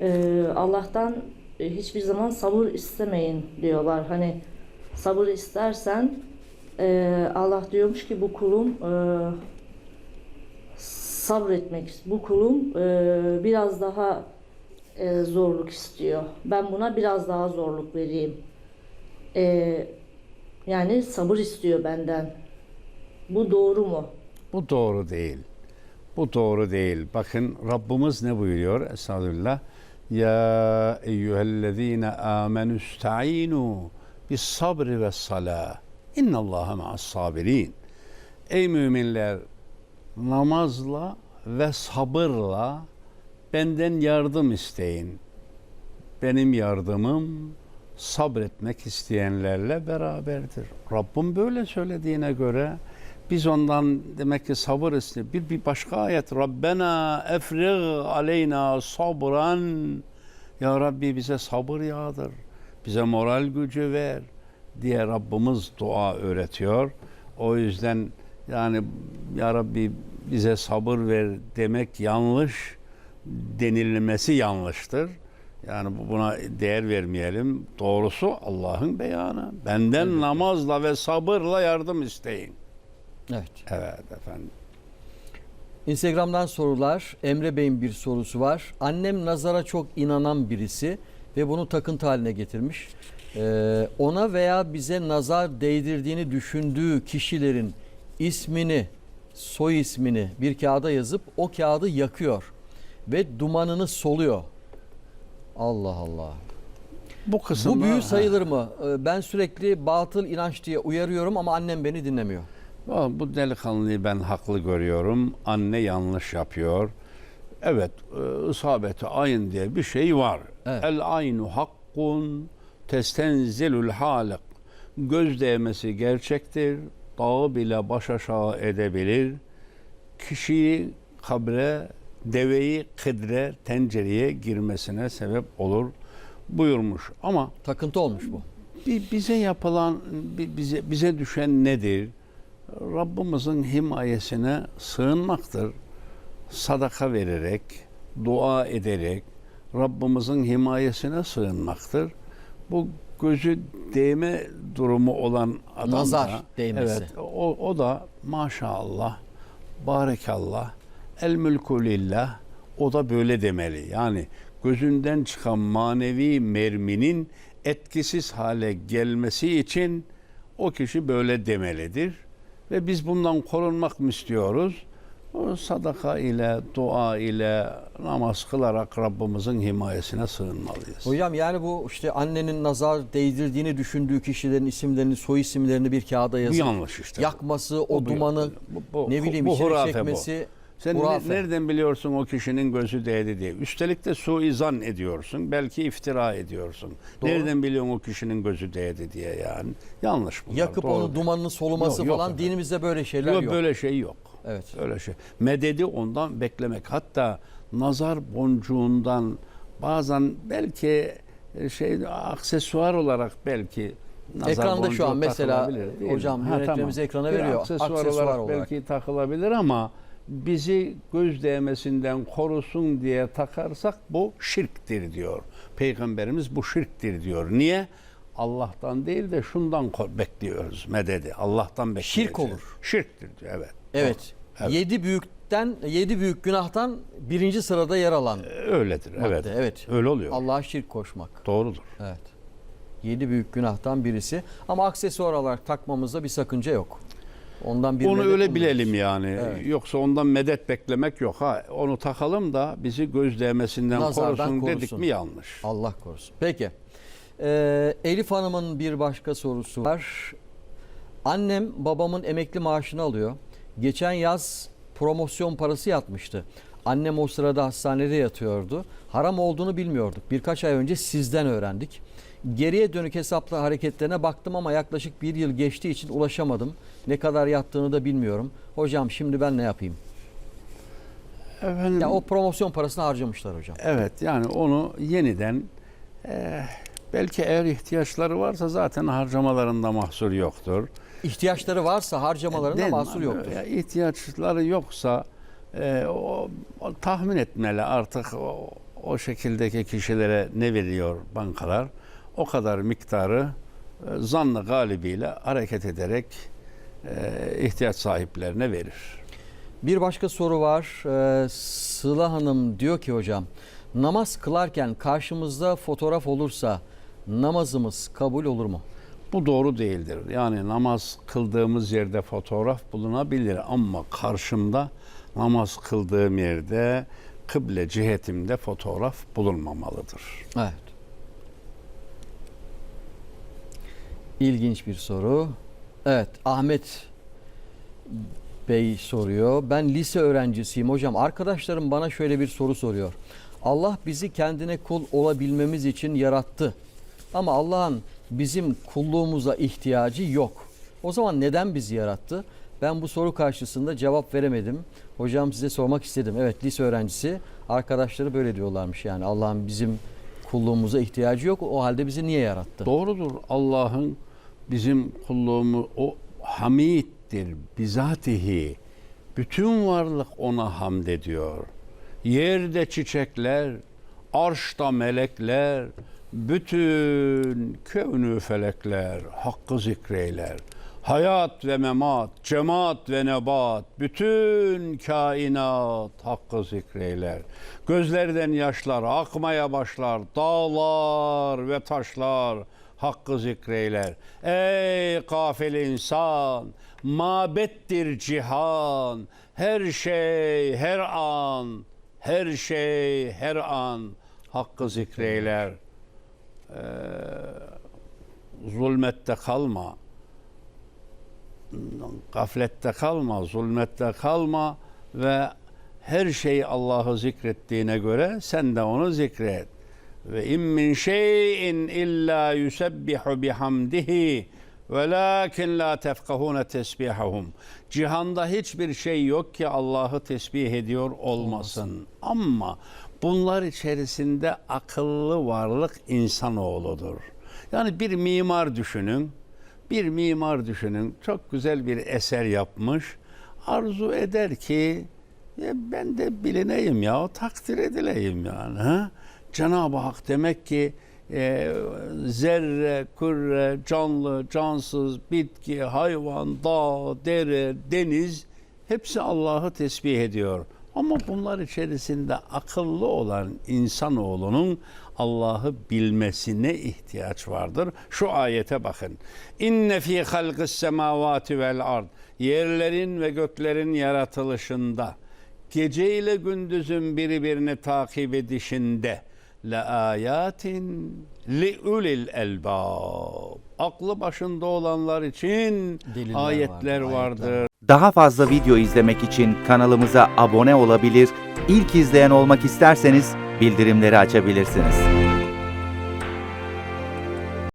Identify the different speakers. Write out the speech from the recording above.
Speaker 1: e, Allah'tan hiçbir zaman sabır istemeyin diyorlar. Hani sabır istersen e, Allah diyormuş ki bu kulum e, sabretmek, bu kulum e, biraz daha e, zorluk istiyor. Ben buna biraz daha zorluk vereyim. E, yani sabır istiyor benden. Bu doğru mu?
Speaker 2: Bu doğru değil. Bu doğru değil. Bakın Rabbimiz ne buyuruyor? Estağfirullah. Ya eyyühellezine amenü ista'inu bis sabri ve salah. İnnallâhe ma'as sabirin. Ey müminler namazla ve sabırla benden yardım isteyin. Benim yardımım sabretmek isteyenlerle beraberdir. Rabbim böyle söylediğine göre biz ondan demek ki sabır istiyor. Bir, bir başka ayet. Rabbena efrig aleyna sabran. Ya Rabbi bize sabır yağdır. Bize moral gücü ver diye Rabbimiz dua öğretiyor. O yüzden yani Ya Rabbi bize sabır ver demek yanlış denilmesi yanlıştır. Yani bu- buna değer vermeyelim. Doğrusu Allah'ın beyanı. Benden namazla ve sabırla yardım isteyin.
Speaker 3: Evet.
Speaker 2: Evet efendim.
Speaker 3: Instagram'dan sorular. Emre Bey'in bir sorusu var. Annem nazara çok inanan birisi ve bunu takıntı haline getirmiş. Ee, ona veya bize nazar değdirdiğini düşündüğü kişilerin ismini, soy ismini bir kağıda yazıp o kağıdı yakıyor ve dumanını soluyor. Allah Allah.
Speaker 2: Bu kısımda
Speaker 3: Bu büyü sayılır mı? Ee, Ben sürekli batıl inanç diye uyarıyorum ama annem beni dinlemiyor.
Speaker 2: Ha, Bu delikanlıyı ben haklı görüyorum. Anne yanlış yapıyor. Evet, e, isabeti ayn diye bir şey var.
Speaker 3: Evet.
Speaker 2: El aynu hakkun testenzilül halik. Göz değmesi gerçektir. Dağı bile baş aşağı edebilir. Kişiyi kabre, deveyi kıdre, tencereye girmesine sebep olur buyurmuş. Ama
Speaker 3: Takıntı olmuş bu.
Speaker 2: Bi- bize yapılan, bi- bize bize düşen nedir? Rabbimizin himayesine sığınmaktır. Sadaka vererek, dua ederek Rabbimizin himayesine sığınmaktır. Bu gözü değme durumu olan adam
Speaker 3: Nazar
Speaker 2: da,
Speaker 3: değmesi.
Speaker 2: Evet, o, o da maşallah, barekallah, el mülkü lillah, o da böyle demeli. Yani gözünden çıkan manevi merminin etkisiz hale gelmesi için o kişi böyle demelidir. Ve biz bundan korunmak mı istiyoruz? O sadaka ile, dua ile, namaz kılarak Rabbimizin himayesine sığınmalıyız.
Speaker 3: Hocam yani bu işte annenin nazar değdirdiğini düşündüğü kişilerin isimlerini, soy isimlerini bir kağıda
Speaker 2: Bu
Speaker 3: yazıp
Speaker 2: yanlış işte.
Speaker 3: yakması, o,
Speaker 2: O bu-
Speaker 3: dumanı
Speaker 2: bu- bu-
Speaker 3: ne bileyim
Speaker 2: bu
Speaker 3: içine
Speaker 2: hurafe bu. Sen ne-
Speaker 3: hurafe.
Speaker 2: nereden biliyorsun o kişinin gözü değdi diye? Üstelik de suizan ediyorsun. Belki iftira ediyorsun.
Speaker 3: Doğru.
Speaker 2: Nereden biliyorsun o kişinin gözü değdi diye yani? Yanlış bunlar.
Speaker 3: Yakıp
Speaker 2: doğru
Speaker 3: onu
Speaker 2: değil.
Speaker 3: dumanını soluması
Speaker 2: Yok, yok
Speaker 3: falan
Speaker 2: efendim.
Speaker 3: dinimizde böyle şeyler
Speaker 2: Yok,
Speaker 3: yok.
Speaker 2: böyle şey yok.
Speaker 3: Evet.
Speaker 2: Öyle şey. Mededi ondan beklemek. Hatta nazar boncuğundan bazen belki e, şey aksesuar olarak belki nazar
Speaker 3: Ekranda şu an
Speaker 2: boncuğu
Speaker 3: mesela
Speaker 2: takılabilir, değil mi?
Speaker 3: hocam yönetmenimiz ekrana
Speaker 2: Bir
Speaker 3: veriyor.
Speaker 2: Aksesuar, olarak. belki takılabilir ama bizi göz değmesinden korusun diye takarsak bu şirktir diyor. Peygamberimiz bu şirktir diyor. Niye? Allah'tan değil de şundan bekliyoruz mededi. Allah'tan bekliyoruz.
Speaker 3: Şirk olur.
Speaker 2: Şirktir diyor evet.
Speaker 3: Evet.
Speaker 2: Evet.
Speaker 3: Yedi büyükten, yedi büyük günahtan birinci sırada yer alan
Speaker 2: Öyledir.
Speaker 3: madde.
Speaker 2: Evet.
Speaker 3: evet.
Speaker 2: Öyle oluyor.
Speaker 3: Allah'a şirk koşmak.
Speaker 2: Doğrudur.
Speaker 3: Evet. Yedi büyük günahtan birisi. Ama aksesuar olarak takmamızda bir sakınca yok. Ondan bir
Speaker 2: Onu öyle
Speaker 3: umuyoruz.
Speaker 2: bilelim yani.
Speaker 3: Evet.
Speaker 2: Yoksa ondan medet beklemek yok. Ha onu takalım da bizi göz değmesinden
Speaker 3: Nazardan
Speaker 2: korusun, dedik
Speaker 3: korusun.
Speaker 2: mi yanlış.
Speaker 3: Allah korusun. Peki. Ee, Elif Hanım'ın bir başka sorusu var. Annem babamın emekli maaşını alıyor. Geçen yaz promosyon parası yatmıştı. Annem o sırada hastanede yatıyordu. Haram olduğunu bilmiyorduk. Birkaç ay önce sizden öğrendik. Geriye dönük hesaplı hareketlerine baktım ama yaklaşık bir yıl geçtiği için ulaşamadım. Ne kadar yattığını da bilmiyorum. Hocam şimdi ben ne yapayım?
Speaker 2: Efendim,
Speaker 3: Ya o promosyon parasını harcamışlar hocam.
Speaker 2: Evet yani onu yeniden eh, belki eğer ihtiyaçları varsa zaten harcamalarında mahsur yoktur.
Speaker 3: İhtiyaçları varsa harcamalarında
Speaker 2: mi?
Speaker 3: mahsur yoktur.
Speaker 2: Ya, ihtiyaçları yoksa eh, o, o tahmin etmeli artık o, o şekildeki kişilere ne veriyor bankalar? O kadar miktarı e, zannı galibiyle hareket ederek e, ihtiyaç sahiplerine verir.
Speaker 3: Bir başka soru var. Ee, Sıla Hanım diyor ki hocam namaz kılarken karşımızda fotoğraf olursa namazımız kabul olur mu?
Speaker 2: Bu doğru değildir. Yani namaz kıldığımız yerde fotoğraf bulunabilir ama karşımda namaz kıldığım yerde kıble cihetimde fotoğraf bulunmamalıdır.
Speaker 3: Evet. İlginç bir soru. Evet Ahmet Bey soruyor. Ben lise öğrencisiyim hocam. Arkadaşlarım bana şöyle bir soru soruyor. Allah bizi kendine kul olabilmemiz için yarattı. Ama Allah'ın bizim kulluğumuza ihtiyacı yok. O zaman neden bizi yarattı? Ben bu soru karşısında cevap veremedim. Hocam size sormak istedim. Evet lise öğrencisi arkadaşları böyle diyorlarmış. Yani Allah'ın bizim kulluğumuza ihtiyacı yok. O halde bizi niye yarattı?
Speaker 2: Doğrudur. Allah'ın bizim kulluğumu o hamiddir bizatihi. Bütün varlık ona hamd ediyor. Yerde çiçekler, arşta melekler, bütün kevnü felekler hakkı zikreyler. Hayat ve memat, cemaat ve nebat, bütün kainat hakkı zikreyler. Gözlerden yaşlar akmaya başlar, dağlar ve taşlar hakkı zikreyler. Ey gafil insan, mabettir cihan, her şey, her an, her şey, her an hakkı zikreyler. Ee, zulmette kalma gaflette kalma, zulmette kalma ve her şeyi Allah'ı zikrettiğine göre sen de onu zikret. Ve in min şeyin illa yusebbihu bihamdihi velakin la tefkahune tesbihahum. Cihanda hiçbir şey yok ki Allah'ı tesbih ediyor olmasın. Ama bunlar içerisinde akıllı varlık insanoğludur. Yani bir mimar düşünün. Bir mimar düşünün çok güzel bir eser yapmış. Arzu eder ki "Ya ben de bilineyim ya takdir edileyim yani. Ha? Cenab-ı Hak demek ki e, zerre, küre, canlı, cansız, bitki, hayvan, dağ, dere, deniz hepsi Allah'ı tesbih ediyor. Ama bunlar içerisinde akıllı olan insanoğlunun Allah'ı bilmesine ihtiyaç vardır. Şu ayete bakın. İnne fi halqis semavati vel ard. Yerlerin ve göklerin yaratılışında gece ile gündüzün birbirini takip edişinde la ayatin li ulil elbab. Aklı başında olanlar için
Speaker 3: Deliller
Speaker 2: ayetler
Speaker 3: vardır,
Speaker 2: vardır.
Speaker 3: ayetler.
Speaker 4: Daha fazla video izlemek için kanalımıza abone olabilir, ilk izleyen olmak isterseniz bildirimleri açabilirsiniz.